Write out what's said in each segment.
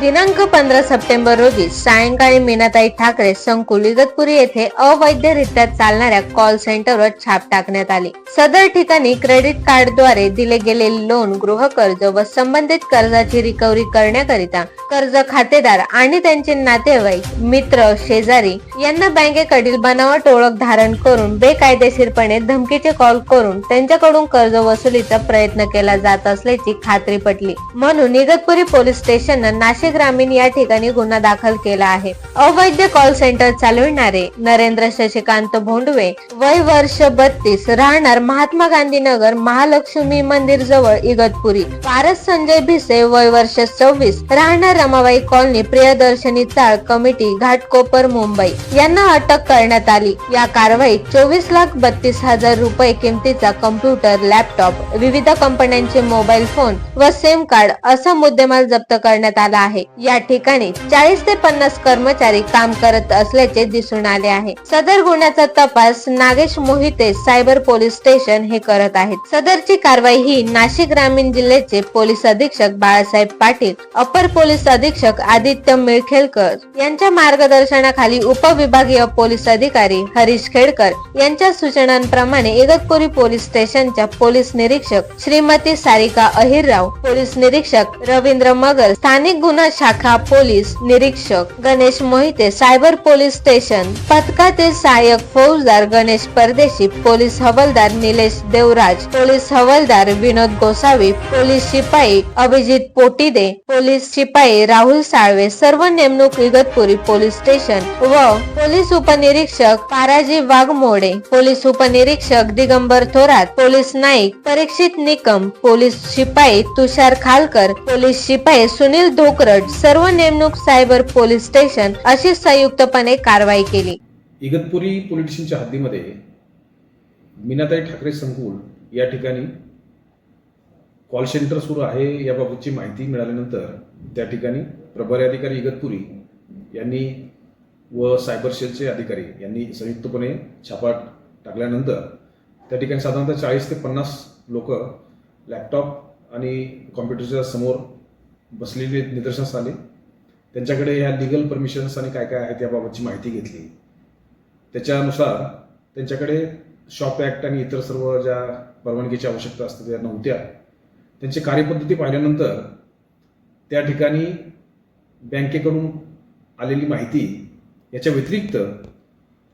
दिनांक पंधरा सप्टेंबर रोजी सायंकाळी मीनाताई ठाकरे संकुल इगतपुरी येथे अवैधरित्या चालणाऱ्या कॉल सेंटरवर छाप टाकण्यात आली. सदर ठिकाणी क्रेडिट कार्डद्वारे दिले गेलेले लोन गृह कर्ज व संबंधित कर्जाची रिकव्हरी करण्याकरिता कर्ज खातेदार आणि त्यांचे नातेवाईक मित्र शेजारी यांना बँकेकडील बनावट ओळख धारण करून बेकायदेशीरपणे धमकीचे कॉल करून त्यांच्याकडून कर्ज वसुलीचा प्रयत्न केला जात असल्याची खात्री पटली. म्हणून इगतपुरी पोलीस स्टेशननं नाशिक ग्रामीण या ठिकाणी गुन्हा दाखल केला आहे. अवैध कॉल सेंटर चालविणारे नरेंद्र शशिकांत भोंडवे वय वर्ष बत्तीस राहणार महात्मा गांधी नगर महालक्ष्मी मंदिर जवळ इगतपुरी. पारस संजय भिसे वय वर्ष सव्वीस राहणार रमाबाई कॉलनी प्रियदर्शनी चाळ कमिटी घाटकोपर मुंबई. यांना अटक करण्यात आली. या कारवाईत चोवीस लाख बत्तीस हजार रुपये किमतीचा कम्प्युटर लॅपटॉप विविध कंपन्यांचे मोबाईल फोन व सिम कार्ड असा मुद्देमाल जप्त करण्यात आला आहे. आहे. या ठिकाणी चाळीस ते पन्नास कर्मचारी काम करत असल्याचे दिसून आले आहे. सदर गुन्ह्याचा तपास Nagesh Mohite cyber police station हे करत आहेत. सदरची कारवाई ही नाशिक ग्रामीण जिल्ह्याचे पोलीस अधीक्षक बाळासाहेब पाटील अपर पोलीस अधीक्षक आदित्य मिळखेलकर यांच्या मार्गदर्शनाखाली उपविभागीय पोलीस अधिकारी हरीश खेडकर यांच्या सूचनांप्रमाणे इगतपुरी पोलीस स्टेशनच्या पोलीस निरीक्षक श्रीमती सारिका अहिरराव पोलीस निरीक्षक रवींद्र मगर स्थानिक गुन्हा शाखा पोलीस निरीक्षक Ganesh Mohite cyber police station पथकातील सहाय्यक फौजदार गणेश परदेशी पोलीस हवालदार निलेश देवराज पोलीस हवालदार विनोद गोसावी पोलीस शिपाई अभिजित पोटीदे पोलीस शिपाई राहुल साळवे सर्व नेमणूक इगतपुरी पोलीस स्टेशन व पोलीस उपनिरीक्षक पाराजी वाघमोडे पोलीस उपनिरीक्षक दिगंबर थोरात पोलीस नाईक परीक्षित निकम पोलीस शिपाई तुषार खालकर पोलीस शिपाई सुनील गट सर्व नेमणूक सायबर पोलीस स्टेशन अशी संयुक्तपणे कारवाई केली. इगतपुरी पोलीस स्टेशनच्या हद्दीमध्ये मीनाताई ठाकरे संकुल या ठिकाणी कॉल सेंटर सुरू आहे याबाबतची माहिती मिळाल्यानंतर त्या ठिकाणी प्रभारी अधिकारी इगतपुरी यांनी व सायबर सेलचे अधिकारी यांनी संयुक्तपणे छापा टाकल्यानंतर त्या ठिकाणी साधारणतः चाळीस ते पन्नास लोक लॅपटॉप आणि कॉम्प्युटरच्या समोर बसलेले निदर्शनास आले त्यांच्याकडे ह्या लिगल परमिशन्स आणि काय काय आहेत याबाबतची माहिती घेतली. त्याच्यानुसार त्यांच्याकडे शॉप ॲक्ट आणि इतर सर्व ज्या परवानगीची आवश्यकता असते त्या नव्हत्या. त्यांची कार्यपद्धती पाहिल्यानंतर त्या ठिकाणी बँकेकडून आलेली माहिती याच्या व्यतिरिक्त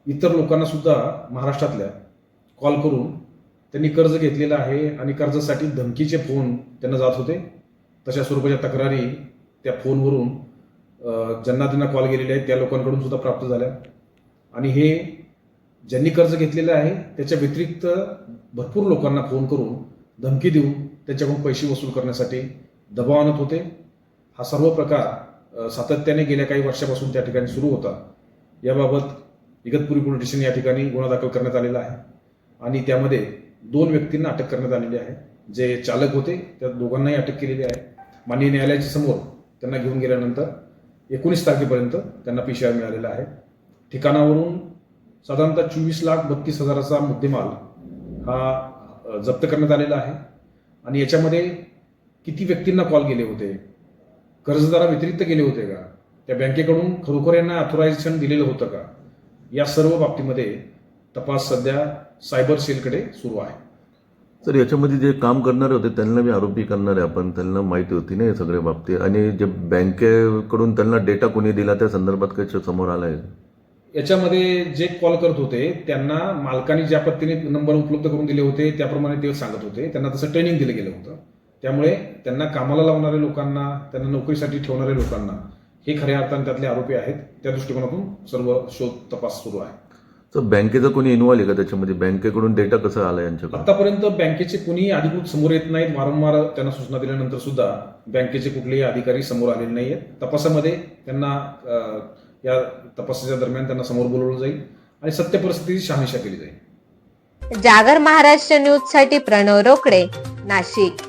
इतर लोकांना सुद्धा महाराष्ट्रातल्या कॉल करून त्यांनी कर्ज घेतलेलं आहे आणि कर्जासाठी धमकीचे फोन त्यांना जात होते. तशा स्वरूपाच्या तक्रारी त्या फोनवरून ज्यांना त्यांना कॉल गेलेले आहेत त्या लोकांकडून सुद्धा प्राप्त झाल्या. आणि हे ज्यांनी कर्ज घेतलेलं आहे त्याच्या व्यतिरिक्त भरपूर लोकांना फोन करून धमकी देऊन त्यांच्याकडून पैसे वसूल करण्यासाठी दबाव आणत होते. हा सर्व प्रकार सातत्याने गेल्या काही वर्षापासून त्या ठिकाणी सुरू होता. याबाबत इगतपुरी पोलीस स्टेशन या ठिकाणी गुन्हा दाखल करण्यात आलेला आहे. आणि त्यामध्ये दोन व्यक्तींना अटक करण्यात आलेली आहे. जे चालक होते त्या दोघांनाही अटक केलेली आहे. माननीय न्यायालयाच्या समोर त्यांना घेऊन गेल्यानंतर एकोणीस तारखेपर्यंत त्यांना पी मिळालेला आहे. ठिकाणावरून साधारणतः चोवीस लाख बत्तीस हजाराचा मुद्देमाल हा जप्त करण्यात आलेला आहे. आणि याच्यामध्ये किती व्यक्तींना कॉल गेले होते? कर्जदारा व्यतिरिक्त गेले होते का? त्या बँकेकडून खरोखर यांना अथोरायझेशन दिलेलं होतं का? या सर्व बाबतीमध्ये तपास सध्या सायबर सेलकडे सुरू आहे. तर याच्यामध्ये जे काम करणारे होते त्यांना मी आरोपी करणारे आपण त्यांना माहिती होती ना हे सगळ्या बाबतीत. आणि जे बँकेकडून त्यांना डेटा कोणी दिला त्या संदर्भात काही समोर आला आहे याच्यामध्ये जे कॉल करत होते त्यांना मालकाने ज्या पद्धतीने नंबर उपलब्ध करून दिले होते त्याप्रमाणे ते सांगत होते. त्यांना तसं ट्रेनिंग दिलं गेलं होतं. त्यामुळे त्यांना कामाला लावणाऱ्या लोकांना त्यांना नोकरीसाठी ठेवणाऱ्या लोकांना हे खऱ्या अर्थाने त्यातले आरोपी आहेत. त्या दृष्टिकोनातून सर्व शोध तपास सुरू आहे. तर बँकेचं कोणी इन्व्हॉल्व आहे का त्याच्यामध्ये? बँकेकडून डेटा कसं आला यांच्याकडे आतापर्यंत बँकेचे कुणीही अधिकृत समोर येत नाहीत. वारंवार त्यांना सूचना दिल्यानंतर सुद्धा बँकेचे कुठलेही अधिकारी समोर आलेले नाही आहेत तपासामध्ये त्यांना या तपासाच्या दरम्यान त्यांना समोर बोलवलं जाईल आणि सत्य परिस्थितीची शहानिशा केली जाईल. जागर महाराष्ट्र न्यूजसाठी प्रणव रोकडे नाशिक.